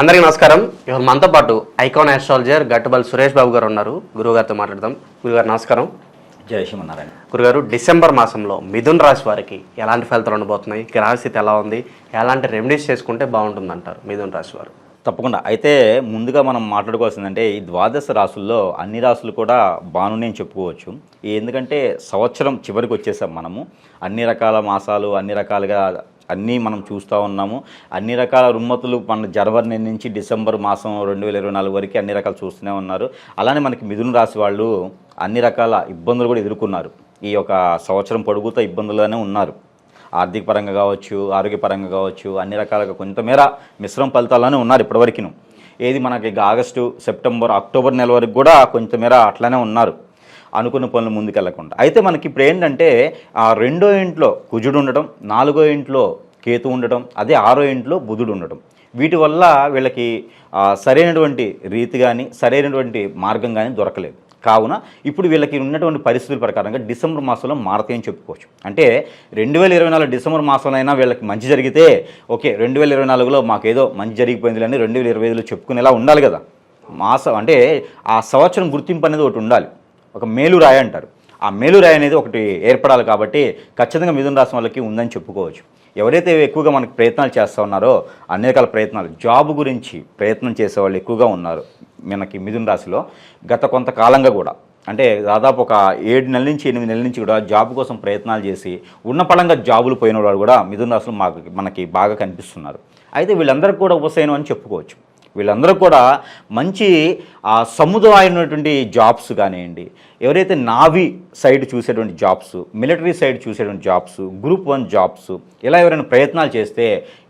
అందరికీ నమస్కారం. ఇవాళ మనతో పాటు ఐకాన్ ఆస్ట్రాలజర్ గట్టుబల్ సురేష్ బాబు గారు ఉన్నారు. గురువుగారితో మాట్లాడదాం. గురుగారు నమస్కారం. జయ శ్రీమన్నారాయణ. గురుగారు డిసెంబర్ మాసంలో మిథున్ రాశి వారికి ఎలాంటి ఫలితాలు ఉండబోతున్నాయి? గ్రహస్థితి ఎలా ఉంది? ఎలాంటి రెమెడీస్ చేసుకుంటే బాగుంటుందంటారు మిథున్ రాశి వారు? తప్పకుండా. అయితే ముందుగా మనం మాట్లాడుకోవాల్సిందంటే ఈ ద్వాదశ రాసుల్లో అన్ని రాసులు కూడా అని చెప్పుకోవచ్చు. ఎందుకంటే సంవత్సరం చివరికి వచ్చేసాం మనము. అన్ని రకాల మాసాలు అన్ని రకాలుగా అన్నీ మనం చూస్తూ ఉన్నాము. అన్ని రకాల రుమ్మతులు మన జనవరి నుంచి డిసెంబర్ మాసం రెండు వేల ఇరవై నాలుగు వరకు అన్ని రకాలు చూస్తూనే ఉన్నారు. అలానే మనకి మిథున రాశి వాళ్ళు అన్ని రకాల ఇబ్బందులు కూడా ఎదుర్కొన్నారు. ఈ యొక్క సంవత్సరం పొడుగుతో ఇబ్బందుల్లోనే ఉన్నారు. ఆర్థిక పరంగా కావచ్చు ఆరోగ్యపరంగా కావచ్చు అన్ని రకాలుగా కొంతమేర మిశ్రమ ఫలితాల్లోనే ఉన్నారు ఇప్పటివరకును. ఏది మనకి ఆగస్టు సెప్టెంబర్ అక్టోబర్ నెల వరకు కూడా కొంతమేర అట్లానే ఉన్నారు. అనుకున్న పనులు ముందుకెళ్ళకుండా. అయితే మనకి ఇప్పుడు ఏంటంటే ఆ రెండో ఇంట్లో కుజుడు ఉండటం నాలుగో ఇంట్లో కేతు ఉండటం అదే ఆరో ఇంట్లో బుధుడు ఉండటం. వీటి వల్ల వీళ్ళకి సరైనటువంటి రీతి కానీ సరైనటువంటి మార్గం కానీ దొరకలేదు. కావున ఇప్పుడు వీళ్ళకి ఉన్నటువంటి పరిస్థితుల ప్రకారంగా డిసెంబర్ మాసంలో మారతాయని చెప్పుకోవచ్చు. అంటే రెండు వేల ఇరవై నాలుగు డిసెంబర్ మాసంలో అయినా వీళ్ళకి మంచి జరిగితే ఓకే రెండు వేల ఇరవై నాలుగులో మాకేదో మంచి జరిగిపోయింది అని రెండు వేల ఇరవై ఐదులో చెప్పుకునేలా ఉండాలి కదా. మాసం అంటే ఆ సంవత్సరం గుర్తింపు అనేది ఒకటి ఉండాలి. ఒక మేలురాయి అంటారు. ఆ మేలురాయి అనేది ఒకటి ఏర్పడాలి కాబట్టి ఖచ్చితంగా మిథున రాశి వాళ్ళకి ఉందని చెప్పుకోవచ్చు. ఎవరైతే ఎక్కువగా మనకి ప్రయత్నాలు చేస్తూ ఉన్నారో అన్ని రకాల ప్రయత్నాలు జాబ్ గురించి ప్రయత్నం చేసే వాళ్ళు ఎక్కువగా ఉన్నారు మనకి మిథున రాశిలో. గత కొంతకాలంగా కూడా అంటే దాదాపు ఒక ఏడు నెలల నుంచి ఎనిమిది నెలల నుంచి కూడా జాబ్ కోసం ప్రయత్నాలు చేసి ఉన్న పడంగా జాబులు పోయిన వాళ్ళు కూడా మిథున రాశులు మాకు మనకి బాగా కనిపిస్తున్నారు. అయితే వీళ్ళందరికీ కూడా ఉపశయనం అని చెప్పుకోవచ్చు. వీళ్ళందరూ కూడా మంచి సముదాయమైనటువంటి జాబ్స్ కానివ్వండి ఎవరైతే నావీ సైడ్ చూసేటువంటి జాబ్స్ మిలిటరీ సైడ్ చూసేటువంటి జాబ్స్ గ్రూప్ వన్ జాబ్స్ ఇలా ఎవరైనా ప్రయత్నాలు చేస్తే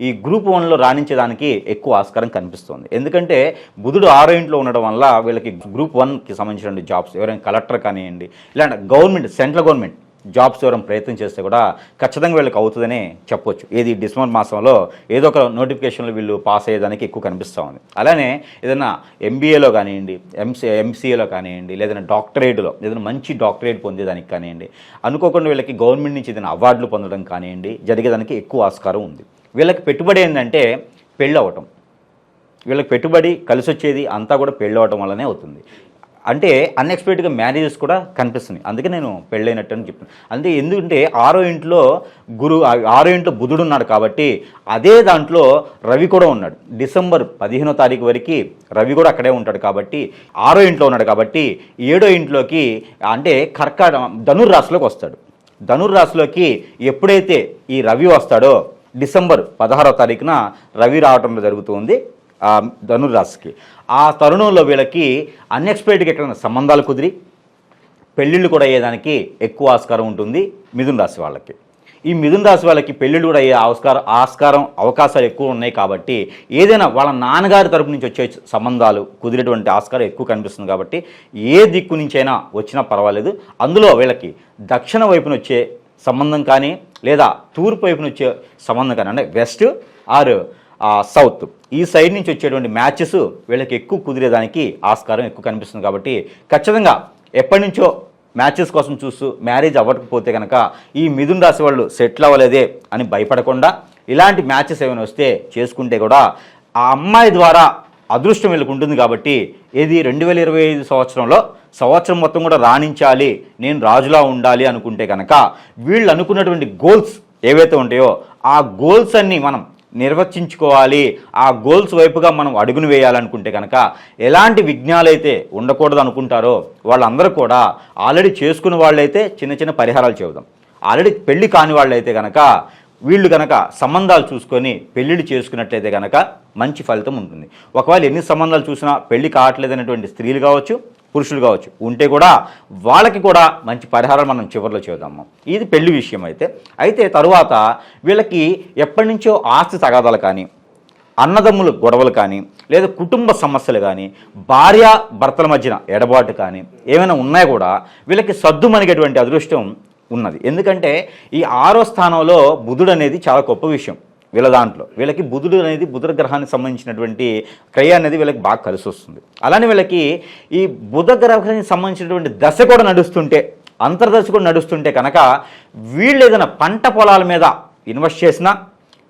ఈ గ్రూప్ వన్లో రాణించడానికి ఎక్కువ ఆస్కారం కనిపిస్తుంది. ఎందుకంటే బుధుడు ఆరో ఇంట్లో ఉండడం వల్ల వీళ్ళకి గ్రూప్ వన్కి సంబంధించినటువంటి జాబ్స్ ఎవరైనా కలెక్టర్ కానివ్వండి ఇలాంటి గవర్నమెంట్ సెంట్రల్ గవర్నమెంట్ జాబ్స్ ఇవ్వడం ప్రయత్నం చేస్తే కూడా ఖచ్చితంగా వీళ్ళకి అవుతుందని చెప్పొచ్చు. ఏది డిసెంబర్ మాసంలో ఏదో ఒక నోటిఫికేషన్లో వీళ్ళు పాస్ అయ్యేదానికి ఎక్కువ కనిపిస్తూ ఉంది. అలానే ఏదైనా ఎంబీఏలో కానివ్వండి ఎంసీ ఎంసీఏలో కానివ్వండి లేదైనా డాక్టరేట్లో ఏదైనా మంచి డాక్టరేట్ పొందేదానికి కానివ్వండి అనుకోకుండా వీళ్ళకి గవర్నమెంట్ నుంచి ఏదైనా అవార్డులు పొందడం కానివ్వండి జరిగేదానికి ఎక్కువ ఆస్కారం ఉంది. వీళ్ళకి పెట్టుబడి ఏంటంటే పెళ్ళి అవ్వటం వీళ్ళకి పెట్టుబడి కలిసి వచ్చేది అంతా కూడా పెళ్ళి అవ్వటం వల్లనే అవుతుంది. అంటే అన్ఎక్స్పెక్టెడ్గా మ్యారేజెస్ కూడా కనిపిస్తున్నాయి. అందుకే నేను పెళ్ళైనట్టు అని చెప్తున్నాను అంటే ఎందుకంటే ఆరో ఇంట్లో గురు ఆరో ఇంట్లో బుధుడు ఉన్నాడు కాబట్టి అదే దాంట్లో రవి కూడా ఉన్నాడు. డిసెంబర్ పదిహేనో తారీఖు వరకు రవి కూడా అక్కడే ఉంటాడు కాబట్టి ఆరో ఇంట్లో ఉన్నాడు కాబట్టి ఏడో ఇంట్లోకి అంటే కర్కాట ధనుర్రాశిలోకి వస్తాడు. ధనుర్రాశిలోకి ఎప్పుడైతే ఈ రవి వస్తాడో డిసెంబర్ పదహారో తారీఖున రవి రావటం జరుగుతుంది ధనుర్రాశికి. ఆ తరుణంలో వీళ్ళకి అన్ఎక్స్పెక్టెడ్గా ఎక్కడైనా సంబంధాలు కుదిరి పెళ్ళిళ్ళు కూడా అయ్యేదానికి ఎక్కువ ఆస్కారం ఉంటుంది మిథున రాశి వాళ్ళకి. ఈ మిథున రాశి వాళ్ళకి పెళ్ళిళ్ళు కూడా అయ్యే ఆస్కారం ఆస్కారం అవకాశాలు ఎక్కువ ఉన్నాయి కాబట్టి ఏదైనా వాళ్ళ నాన్నగారి తరపు నుంచి వచ్చే సంబంధాలు కుదిరేటువంటి ఆస్కారం ఎక్కువ కనిపిస్తుంది కాబట్టి ఏ దిక్కు నుంచైనా వచ్చినా పర్వాలేదు. అందులో వీళ్ళకి దక్షిణ వైపున వచ్చే సంబంధం కానీ లేదా తూర్పు వైపున వచ్చే సంబంధం కానీ అంటే వెస్ట్ ఆర్ సౌత్. ఈ సైడ్ నుంచి వచ్చేటువంటి మ్యాచెస్ వీళ్ళకి ఎక్కువ కుదిరేదానికి ఆస్కారం ఎక్కువ కనిపిస్తుంది కాబట్టి ఖచ్చితంగా ఎప్పటి నుంచో మ్యాచెస్ కోసం చూస్తూ మ్యారేజ్ అవ్వకపోతే కనుక ఈ మిథున్ రాశి వాళ్ళు సెటిల్ అవ్వలేదే అని భయపడకుండా ఇలాంటి మ్యాచెస్ ఏమైనా వస్తే చేసుకుంటే కూడా ఆ అమ్మాయి ద్వారా అదృష్టం వీళ్ళకి ఉంటుంది కాబట్టి ఇది రెండు వేల ఇరవై ఐదు సంవత్సరంలో సంవత్సరం మొత్తం కూడా రాణించాలి నేను రాజులా ఉండాలి అనుకుంటే కనుక వీళ్ళు అనుకున్నటువంటి గోల్స్ ఏవైతే ఉంటాయో ఆ గోల్స్ అన్నీ మనం నిర్వచించుకోవాలి. ఆ గోల్స్ వైపుగా మనం అడుగును వేయాలనుకుంటే కనుక ఎలాంటి విఘ్నాలైతే ఉండకూడదు అనుకుంటారో వాళ్ళందరూ కూడా ఆల్రెడీ చేసుకున్న వాళ్ళైతే చిన్న చిన్న పరిహారాలు చెబుదాం ఆల్రెడీ పెళ్ళి కాని వాళ్ళైతే కనుక వీళ్ళు కనుక సంబంధాలు చూసుకొని పెళ్ళిళ్ళు చేసుకున్నట్లయితే కనుక మంచి ఫలితం ఉంటుంది. ఒకవేళ ఎన్ని సంబంధాలు చూసినా పెళ్ళి కావట్లేదనేటువంటి స్త్రీలు కావచ్చు పురుషులు కావచ్చు. ఉంటే కూడా వాళ్ళకి కూడా మంచి పరిహారం మనం చివరిలో చేద్దాము ఇది పెళ్ళి విషయం అయితే. అయితే తరువాత వీళ్ళకి ఎప్పటి నుంచో ఆస్తి తగాదాలు కానీ అన్నదమ్ముల గొడవలు కానీ లేదా కుటుంబ సమస్యలు కానీ భార్య భర్తల మధ్యన ఎడబాటు కానీ ఏమైనా ఉన్నాయో కూడా వీళ్ళకి సద్దుమణిగేటువంటి అదృష్టం ఉన్నది. ఎందుకంటే ఈ ఆరో స్థానంలో బుధుడు అనేది చాలా గొప్ప విషయం. వీళ్ళ దాంట్లో. వీళ్ళకి బుధుడు అనేది బుధుర గ్రహానికి సంబంధించినటువంటి క్రయ అనేది వీళ్ళకి బాగా కలిసి వస్తుంది. అలానే వీళ్ళకి ఈ బుధ గ్రహానికి సంబంధించినటువంటి దశ కూడా నడుస్తుంటే అంతర్దశ కూడా నడుస్తుంటే కనుక వీళ్ళు ఏదైనా పంట పొలాల మీద ఇన్వెస్ట్ చేసినా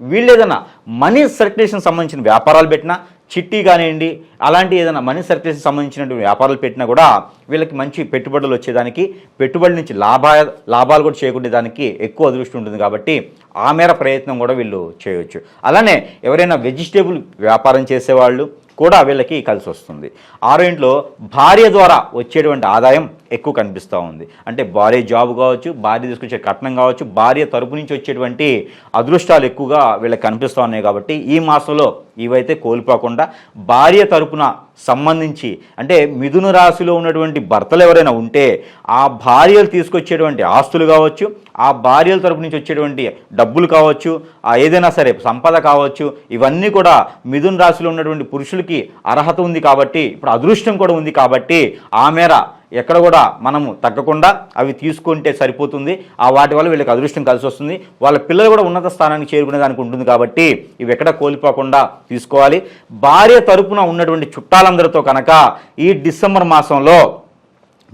వీళ్ళు ఏదైనా మనీ సర్క్యులేషన్ సంబంధించిన వ్యాపారాలు పెట్టినా చిట్టి కానివ్వండి అలాంటి ఏదైనా మనీ సర్కిల్స్ సంబంధించినటువంటి వ్యాపారాలు పెట్టినా కూడా వీళ్ళకి మంచి పెట్టుబడులు వచ్చేదానికి పెట్టుబడి నుంచి లాభా లాభాలు కూడా చేకూరే దానికి ఎక్కువ అదృష్టం ఉంటుంది కాబట్టి ఆ మేర ప్రయత్నం కూడా వీళ్ళు చేయవచ్చు అలానే ఎవరైనా వెజిటేబుల్ వ్యాపారం చేసేవాళ్ళు కూడా వీళ్ళకి కలిసి వస్తుంది. ఆరో ఇంట్లో భార్య ద్వారా వచ్చేటువంటి ఆదాయం ఎక్కువ కనిపిస్తూ ఉంది. అంటే భార్య జాబ్ కావచ్చు భార్య తీసుకొచ్చే కట్నం కావచ్చు భార్య తరపు నుంచి వచ్చేటువంటి అదృష్టాలు ఎక్కువగా వీళ్ళకి కనిపిస్తూ ఉన్నాయి కాబట్టి ఈ మాసంలో ఇవైతే కోల్పోకుండా భార్య తరపున సంబంధించి అంటే మిథున రాశిలో ఉన్నటువంటి భర్తలు ఎవరైనా ఉంటే ఆ భార్యలు తీసుకొచ్చేటువంటి ఆస్తులు కావచ్చు ఆ భార్యల తరపు నుంచి వచ్చేటువంటి డబ్బులు కావచ్చు ఆ ఏదైనా సరే సంపద కావచ్చు ఇవన్నీ కూడా మిథున రాశిలో ఉన్నటువంటి పురుషులకి అర్హత ఉంది కాబట్టి ఇప్పుడు అదృష్టం కూడా ఉంది కాబట్టి ఆ మేర ఎక్కడ కూడా మనము తగ్గకుండా అవి తీసుకుంటే సరిపోతుంది. ఆ వాటి వల్ల వీళ్ళకి అదృష్టం కలిసి వస్తుంది. వాళ్ళ పిల్లలు కూడా ఉన్నత స్థానానికి చేరుకునే దానికి ఉంటుంది కాబట్టి ఇవి ఎక్కడ కోల్పోకుండా తీసుకోవాలి. భార్య తరపున ఉన్నటువంటి చుట్టాలందరితో కనుక ఈ డిసెంబర్ మాసంలో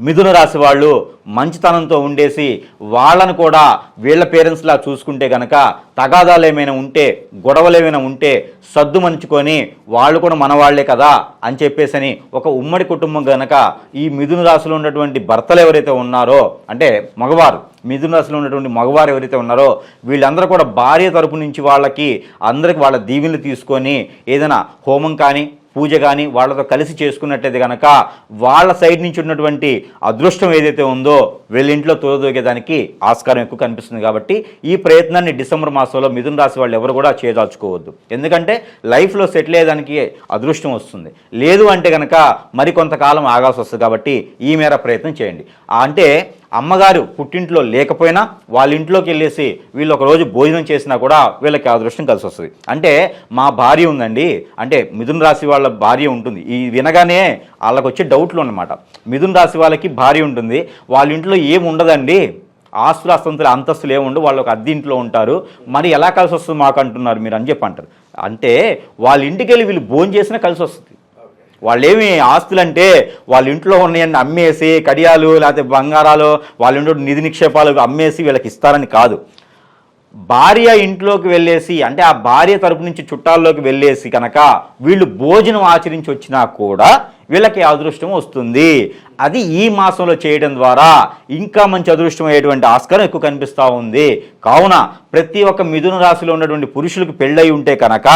మిథున రాశి వాళ్ళు మంచితనంతో ఉండేసి వాళ్ళను కూడా వీళ్ళ పేరెంట్స్లా చూసుకుంటే కనుక తగాదాలు ఏమైనా ఉంటే గొడవలు ఏమైనా ఉంటే సద్దు మంచుకొని వాళ్ళు కూడా మనవాళ్ళే కదా అని చెప్పేసని ఒక ఉమ్మడి కుటుంబం గనక ఈ మిథున రాశిలో ఉన్నటువంటి భర్తలు ఎవరైతే ఉన్నారో అంటే మగవారు మిథున రాశిలో ఉన్నటువంటి మగవారు ఎవరైతే ఉన్నారో వీళ్ళందరూ కూడా భార్య తరపు నుంచి వాళ్ళకి అందరికి వాళ్ళ దీవెనలు తీసుకొని ఏదైనా హోమం కానీ పూజ కానీ వాళ్ళతో కలిసి చేసుకున్నట్టయితే కనుక వాళ్ళ సైడ్ నుంచి ఉన్నటువంటి అదృష్టం ఏదైతే ఉందో వీళ్ళింట్లో తోదోగేదానికి ఆస్కారం ఎక్కువ కనిపిస్తుంది కాబట్టి ఈ ప్రయత్నాన్ని డిసెంబర్ మాసంలో మిథున రాశి వాళ్ళు ఎవరు కూడా చేయదాల్చుకోవద్దు. ఎందుకంటే లైఫ్లో సెటిల్ అయ్యేదానికి అదృష్టం వస్తుంది. లేదు అంటే కనుక మరి కొంతకాలం ఆగాల్సి వస్తుంది కాబట్టి ఈ మేర ప్రయత్నం చేయండి. అంటే అమ్మగారు పుట్టింట్లో లేకపోయినా వాళ్ళ ఇంట్లోకి వెళ్ళేసి వీళ్ళు ఒక రోజు భోజనం చేసినా కూడా వీళ్ళకి ఆ అదృష్టం కలిసి వస్తుంది. అంటే మా భార్య ఉందండి. అంటే మిథున రాశి వాళ్ళ భార్య ఉంటుంది. ఈ వినగానే వాళ్ళకి వచ్చే డౌట్లు అన్నమాట. మిథున రాశి వాళ్ళకి భార్య ఉంటుంది. వాళ్ళ ఇంట్లో ఏమి ఉండదండి. ఆస్తులు అస్తంతులు అంతస్తులు ఏముండవు వాళ్ళు ఒక అద్దె ఇంట్లో ఉంటారు. మరి ఎలా కలిసి వస్తుంది మాకు అంటున్నారు మీరు అని చెప్పి అంటారు. అంటే వాళ్ళ ఇంటికి వెళ్ళి వీళ్ళు భోజనం చేసినా కలిసి వస్తుంది. వాళ్ళేమి ఆస్తులంటే వాళ్ళ ఇంట్లో ఉన్నాయని అమ్మేసి కడియాలు లేకపోతే బంగారాలు వాళ్ళ ఇంట్లో నిధి నిక్షేపాలు అమ్మేసి వీళ్ళకి ఇస్తారని కాదు. భార్య ఇంట్లోకి వెళ్ళేసి అంటే ఆ భార్య తరపు నుంచి చుట్టాల్లోకి వెళ్ళేసి కనుక వీళ్ళు భోజనం ఆచరించి వచ్చినా కూడా వీళ్ళకి అదృష్టం వస్తుంది. అది ఈ మాసంలో చేయడం ద్వారా ఇంకా మంచి అదృష్టం అయ్యేటువంటి ఆస్కారం ఎక్కువ కనిపిస్తూ ఉంది. కావున ప్రతి ఒక్క మిథున రాశిలో ఉన్నటువంటి పురుషులకు పెళ్ళై ఉంటే కనుక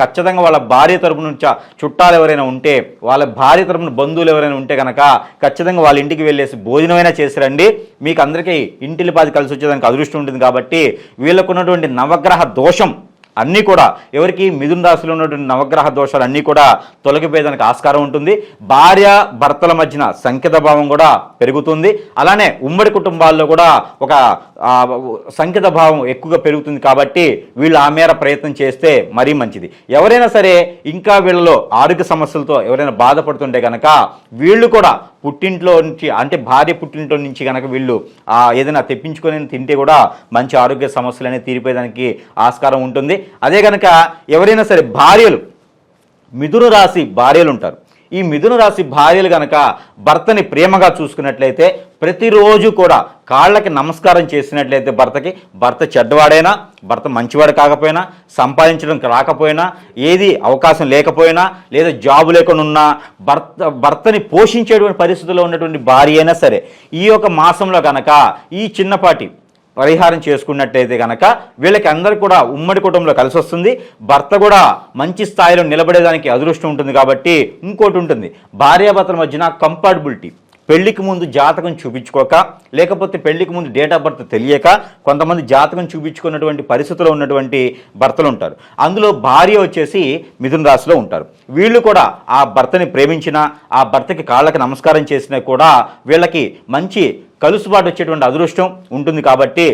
ఖచ్చితంగా వాళ్ళ భార్య తరపు నుంచి చుట్టాలు ఎవరైనా ఉంటే వాళ్ళ భార్య తరపున బంధువులు ఎవరైనా ఉంటే కనుక ఖచ్చితంగా వాళ్ళ ఇంటికి వెళ్ళేసి భోజనమైనా చేసిరండి. మీకు అందరికీ ఇంటిలి పాది కలిసి వచ్చేదానికి అదృష్టం ఉంటుంది కాబట్టి వీళ్ళకున్నటువంటి నవగ్రహ దోషం అన్నీ కూడా ఎవరికి మిథున రాశిలో ఉన్నటువంటి నవగ్రహ దోషాలు అన్నీ కూడా తొలగిపోయేదానికి ఆస్కారం ఉంటుంది. భార్య భర్తల మధ్యన సంకేత భావం కూడా పెరుగుతుంది. అలానే ఉమ్మడి కుటుంబాల్లో కూడా ఒక ఆ, సంకేత భావం ఎక్కువగా పెరుగుతుంది కాబట్టి వీళ్ళు ఆ మేర ప్రయత్నం చేస్తే మరీ మంచిది. ఎవరైనా సరే ఇంకా వీళ్ళలో ఆరోగ్య సమస్యలతో ఎవరైనా బాధపడుతుంటే కనుక వీళ్ళు కూడా పుట్టింట్లో నుంచి అంటే భార్య పుట్టింట్లో నుంచి కనుక వీళ్ళు ఏదైనా తెప్పించుకొని తింటే కూడా మంచి ఆరోగ్య సమస్యలు అనేవి తీరిపోయేదానికి ఆస్కారం ఉంటుంది. అదే కనుక ఎవరైనా సరే భార్యలు మిథున రాశి భార్యలు ఉంటారు. ఈ మిథున రాశి భార్యలు గనక భర్తని ప్రేమగా చూసుకున్నట్లయితే ప్రతిరోజు కూడా కాళ్ళకి నమస్కారం చేసినట్లయితే భర్తకి భర్త చెడ్డవాడైనా భర్త మంచివాడు కాకపోయినా సంపాదించడం రాకపోయినా ఏది అవకాశం లేకపోయినా లేదా జాబు లేకుండా ఉన్నా భర్త భర్తని పోషించేటువంటి పరిస్థితుల్లో ఉన్నటువంటి భార్య అయినా సరే ఈ యొక్క మాసంలో కనుక ఈ చిన్నపాటి పరిహారం చేసుకున్నట్టయితే కనుక వీళ్ళకి అందరు కూడా ఉమ్మడి కుటుంబంలో కలిసి వస్తుంది. భర్త కూడా మంచి స్థాయిలో నిలబడేదానికి అదృష్టం ఉంటుంది కాబట్టి ఇంకోటి ఉంటుంది. భార్యాభర్తల మధ్యన కంపాటబిలిటీ పెళ్ళికి ముందు జాతకం చూపించుకోక లేకపోతే పెళ్ళికి ముందు డేట్ ఆఫ్ బర్త్ తెలియక కొంతమంది జాతకం చూపించుకున్నటువంటి పరిస్థితిలో ఉన్నటువంటి భర్తలు ఉంటారు. అందులో భార్య వచ్చేసి మిథున రాశిలో ఉంటారు. వీళ్ళు కూడా ఆ భర్తని ప్రేమించిన ఆ భర్తకి కాళ్ళకి నమస్కారం చేసినా కూడా వీళ్ళకి మంచి కలుసుబాటు వచ్చేటువంటి అదృష్టం ఉంటుంది కాబట్టి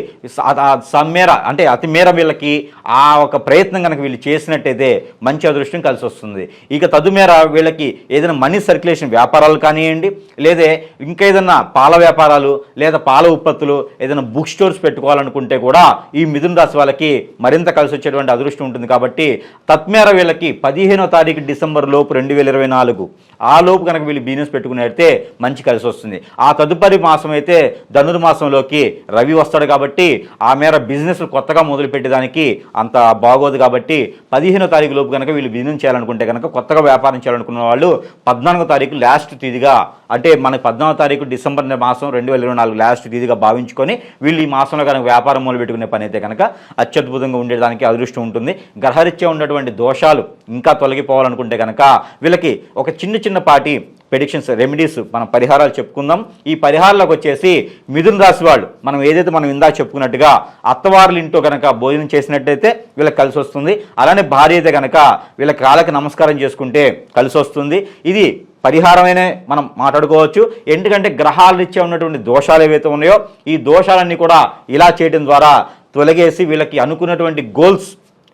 సమ్మేర అంటే అతి మేర వీళ్ళకి ఆ ఒక ప్రయత్నం కనుక వీళ్ళు చేసినట్టయితే మంచి అదృష్టం కలిసి వస్తుంది ఇక తదుమేర వీళ్ళకి ఏదైనా మనీ సర్క్యులేషన్ వ్యాపారాలు కానివ్వండి లేదా ఇంకా ఏదైనా పాల వ్యాపారాలు లేదా పాల ఉత్పత్తులు ఏదైనా బుక్ స్టోర్స్ పెట్టుకోవాలనుకుంటే కూడా ఈ మిథున రాశి వాళ్ళకి మరింత కలిసి వచ్చేటువంటి అదృష్టం ఉంటుంది కాబట్టి తత్మేర వీళ్ళకి పదిహేనో తారీఖు డిసెంబర్ లోపు రెండు వేల ఇరవై నాలుగు. ఆ లోపు కనుక వీళ్ళు బిజినెస్ పెట్టుకున్నట్టే మంచి కలిసి వస్తుంది ఆ తదుపరి మాసం అయితే ధనుర్మాసంలోకి రవి వస్తాడు కాబట్టి ఆ మేర బిజినెస్ కొత్తగా మొదలుపెట్టేదానికి అంత బాగోదు కాబట్టి పదిహేనో తారీఖు లోపు కనుక వీళ్ళు బిజినెస్ చేయాలనుకుంటే కనుక కొత్తగా వ్యాపారం చేయాలనుకున్న వాళ్ళు పద్నాలుగో తారీఖు లాస్ట్ తేదీగా అంటే మనకి పద్నాలుగో తారీఖు డిసెంబర్ మాసం రెండు వేల ఇరవై నాలుగు లాస్ట్ తేదీగా భావించుకొని వీళ్ళు ఈ మాసంలో కనుక వ్యాపారం మొదలు పెట్టుకునే పని అయితే కనుక అత్యద్భుతంగా ఉండేదానికి అదృష్టం ఉంటుంది. గ్రహరీత్యా ఉన్నటువంటి దోషాలు ఇంకా తొలగిపోవాలనుకుంటే కనుక వీళ్ళకి ఒక చిన్న చిన్న పాటి ప్రెడిక్షన్స్ రెమెడీస్ మనం పరిహారాలు చెప్పుకుందాం. ఈ పరిహారాలకు వచ్చేసి మిథున రాశి వాళ్ళు మనం ఏదైతే మనం ఇందా చెప్పుకున్నట్టుగా అత్తవారులు ఇంట్లో కనుక భోజనం చేసినట్టయితే వీళ్ళకి కలిసి వస్తుంది. అలానే భార్య అయితే కనుక వీళ్ళ కాళ్ళకి నమస్కారం చేసుకుంటే కలిసి వస్తుంది. ఇది పరిహారమైనే మనం మాట్లాడుకోవచ్చు. ఎందుకంటే గ్రహాల రీత్యా ఉన్నటువంటి దోషాలు ఏవైతే ఉన్నాయో ఈ దోషాలన్నీ కూడా ఇలా చేయడం ద్వారా తొలగేసి వీళ్ళకి అనుకున్నటువంటి గోల్స్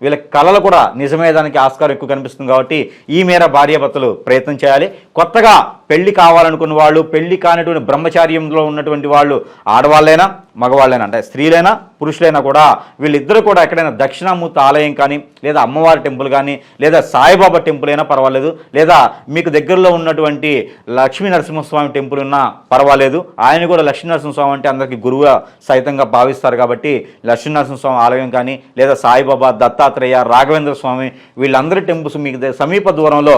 వీళ్ళ కళలు కూడా నిజమయ్యేదానికి ఆస్కారం ఎక్కువ కనిపిస్తుంది కాబట్టి ఈ మేర భార్యాభర్తలు ప్రయత్నం చేయాలి. కొత్తగా పెళ్ళి కావాలనుకున్న వాళ్ళు పెళ్ళి కానటువంటి బ్రహ్మచార్యంలో ఉన్నటువంటి వాళ్ళు ఆడవాళ్ళైనా మగవాళ్ళైనా అంటే స్త్రీలైనా పురుషులైనా కూడా వీళ్ళిద్దరూ కూడా ఎక్కడైనా దక్షిణామూర్తి ఆలయం కానీ లేదా అమ్మవారి టెంపుల్ కానీ లేదా సాయిబాబా టెంపుల్ అయినా పర్వాలేదు లేదా మీకు దగ్గరలో ఉన్నటువంటి లక్ష్మీ నరసింహస్వామి టెంపుల్ ఉన్నా పర్వాలేదు ఆయన కూడా లక్ష్మీ నరసింహస్వామి అంటే అందరికీ గురువుగా సైతంగా భావిస్తారు కాబట్టి లక్ష్మీ నరసింహస్వామి ఆలయం కానీ లేదా సాయిబాబా దత్తాత్రేయ రాఘవేంద్ర స్వామి వీళ్ళందరి టెంపుల్స్ మీకు సమీప దూరంలో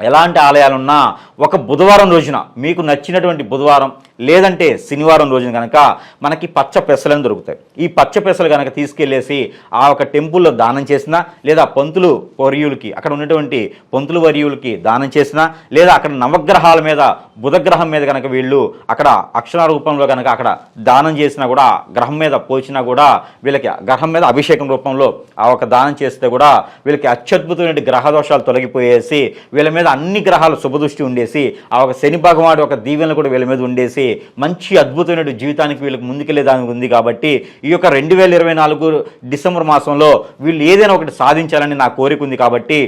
ఎలాంటి ఆలయాలున్నా ఒక బుధవారం రోజున మీకు నచ్చినటువంటి బుధవారం లేదంటే శనివారం రోజున కనుక మనకి పచ్చ పెసలను దొరుకుతాయి. ఈ పచ్చ పెసలు కనుక తీసుకెళ్ళేసి ఆ ఒక టెంపుల్లో దానం చేసినా లేదా పంతులు వర్యులకి అక్కడ ఉన్నటువంటి పంతులు వర్యులకి దానం చేసినా లేదా అక్కడ నవగ్రహాల మీద బుధగ్రహం మీద కనుక వీళ్ళు అక్కడ అక్షర రూపంలో కనుక అక్కడ దానం చేసినా కూడా గ్రహం మీద పోచినా కూడా వీళ్ళకి గ్రహం మీద అభిషేకం రూపంలో ఆ ఒక దానం చేస్తే కూడా వీళ్ళకి అత్యద్భుతమైన గ్రహ దోషాలు తొలగిపోయేసి వీళ్ళ మీద అన్ని గ్రహాలు శుభదృష్టి ఉండేసి ఆ ఒక శని భగవాడు ఒక దీవెనలు కూడా వీళ్ళ మీద ఉండేసి మంచి అద్భుతమైన జీవితానికి వీళ్ళకి ముందుకెళ్ళేదానికి ఉంది కాబట్టి ఈ యొక్క రెండు వేల ఇరవై నాలుగు డిసెంబర్ మాసంలో వీళ్ళు ఏదైనా ఒకటి సాధించాలని నా కోరిక ఉంది కాబట్టి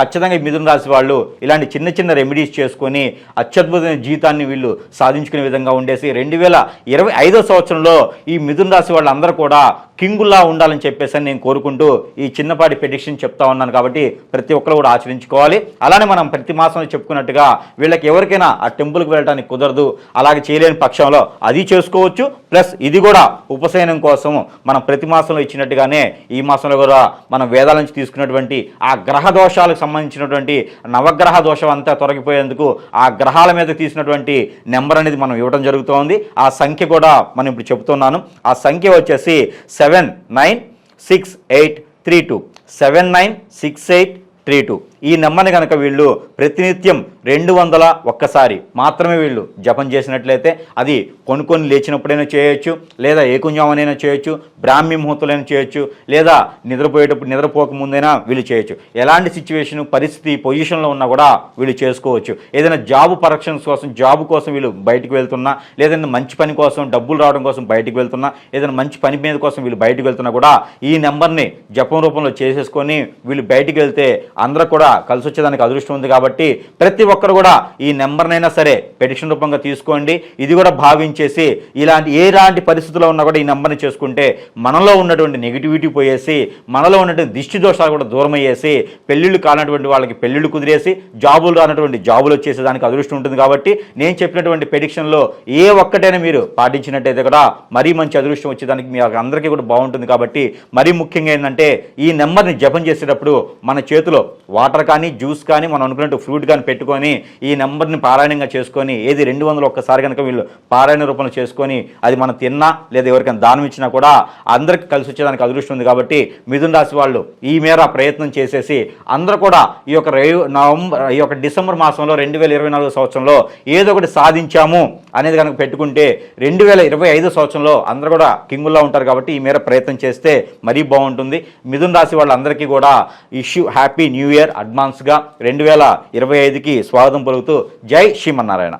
ఖచ్చితంగా ఈ మిథున రాశి వాళ్ళు ఇలాంటి చిన్న చిన్న రెమెడీస్ చేసుకొని అత్యద్భుతమైన జీవితాన్ని వీళ్ళు సాధించుకునే విధంగా ఉండేసి రెండు వేల ఇరవై ఐదో సంవత్సరంలో ఈ మిథున రాశి వాళ్ళందరూ కూడా కింగుల్లా ఉండాలని చెప్పేసి అని నేను కోరుకుంటూ ఈ చిన్నపాటి పెడిక్షన్ చెప్తా ఉన్నాను కాబట్టి ప్రతి ఒక్కరు కూడా ఆచరించుకోవాలి. అలానే మనం ప్రతి మాసం చెప్పుకున్నట్టుగా వీళ్ళకి ఎవరికైనా ఆ టెంపుల్కి వెళ్ళడానికి కుదరదు. అలాగే లేని పక్షంలో అది చేసుకోవచ్చు ప్లస్ ఇది కూడా ఉపశయనం కోసం మనం ప్రతి మాసంలో ఇచ్చినట్టుగానే ఈ మాసంలో కూడా మనం వేదాల నుంచి తీసుకున్నటువంటి ఆ గ్రహ దోషాలకు సంబంధించినటువంటి నవగ్రహ దోషం అంతా తొలగిపోయేందుకు ఆ గ్రహాల మీద తీసినటువంటి నెంబర్ అనేది మనం ఇవ్వడం జరుగుతోంది. ఆ సంఖ్య కూడా మనం ఇప్పుడు చెప్తున్నాను ఆ సంఖ్య వచ్చేసి seven nine six eight three two. Seven nine six eight three two. ఈ నెంబర్ని కనుక వీళ్ళు ప్రతినిత్యం రెండు వందల ఒక్కసారి మాత్రమే వీళ్ళు జపం చేసినట్లయితే అది కొనుక్కొని లేచినప్పుడైనా చేయొచ్చు లేదా ఏకుంజామనైనా చేయొచ్చు బ్రాహ్మీ ముహూర్తులైనా చేయొచ్చు లేదా నిద్రపోయేటప్పుడు నిద్రపోక ముందైనా వీళ్ళు చేయొచ్చు. ఎలాంటి సిచ్యువేషన్ పరిస్థితి పొజిషన్లో ఉన్నా కూడా వీళ్ళు చేసుకోవచ్చు. ఏదైనా జాబ్ పరక్షన్స్ కోసం జాబ్ కోసం వీళ్ళు బయటకు వెళ్తున్నా లేదంటే మంచి పని కోసం డబ్బులు రావడం కోసం బయటకు వెళ్తున్నా ఏదైనా మంచి పని మీద కోసం వీళ్ళు బయటకు వెళ్తున్నా కూడా ఈ నెంబర్ని జపం రూపంలో చేసేసుకొని వీళ్ళు బయటికి వెళ్తే అందరూ కూడా కలిసి వచ్చేదానికి అదృష్టం ఉంది కాబట్టి ప్రతి ఒక్కరు కూడా ఈ నెంబర్నైనా సరే పెటిషన్ రూపంగా తీసుకోండి. ఇది కూడా భావించేసి ఇలాంటి ఏలాంటి పరిస్థితుల్లో ఉన్నా కూడా ఈ నెంబర్ని చేసుకుంటే మనలో ఉన్నటువంటి నెగిటివిటీ పోయేసి మనలో ఉన్నటువంటి దిష్టి దోషాలు కూడా దూరం అయ్యేసి పెళ్ళిళ్ళు కానటువంటి వాళ్ళకి పెళ్ళిళ్ళు కుదిరేసి జాబులు రానటువంటి జాబులు వచ్చేసి దానికి అదృష్టం ఉంటుంది కాబట్టి నేను చెప్పినటువంటి పెడిక్షన్లో ఏ ఒక్కటైనా మీరు పాటించినట్టయితే కూడా మరీ మంచి అదృష్టం వచ్చేదానికి మీ అందరికీ కూడా బాగుంటుంది కాబట్టి మరీ ముఖ్యంగా ఏంటంటే ఈ నెంబర్ని జపం చేసేటప్పుడు మన చేతిలో వాటర్ కానీ జ్యూస్ కానీ మనం అనుకున్నట్టు ఫ్రూట్ కానీ పెట్టుకొని ఈ నెంబర్ని పారాయణంగా చేసుకొని ఏది రెండు వందలు ఒక్కసారి కనుక వీళ్ళు పారాయణ రూపంలో చేసుకొని అది మనం తిన్నా లేదా ఎవరికైనా దానం ఇచ్చినా కూడా అందరికి కలిసి వచ్చేదానికి అదృష్టం ఉంది కాబట్టి మిథున రాశి వాళ్ళు ఈ మేర ప్రయత్నం చేసేసి అందరూ కూడా ఈ యొక్క రే- నవంబర్ ఈ యొక్క డిసెంబర్ మాసంలో రెండు వేల ఇరవై నాలుగు సంవత్సరంలో ఏదో ఒకటి సాధించాము అనేది కనుక పెట్టుకుంటే రెండు వేల ఇరవై ఐదు సంవత్సరంలో అందరూ కూడా కింగుల్లో ఉంటారు కాబట్టి ఈ మేర ప్రయత్నం చేస్తే మరీ బాగుంటుంది. మిథున రాశి వాళ్ళందరికీ కూడా ఇష్యూ హ్యాపీ న్యూ ఇయర్ అడ్వాన్స్గా రెండు వేల ఇరవై ఐదుకి స్వాగతం పలుకుతూ జై శ్రీమన్నారాయణ.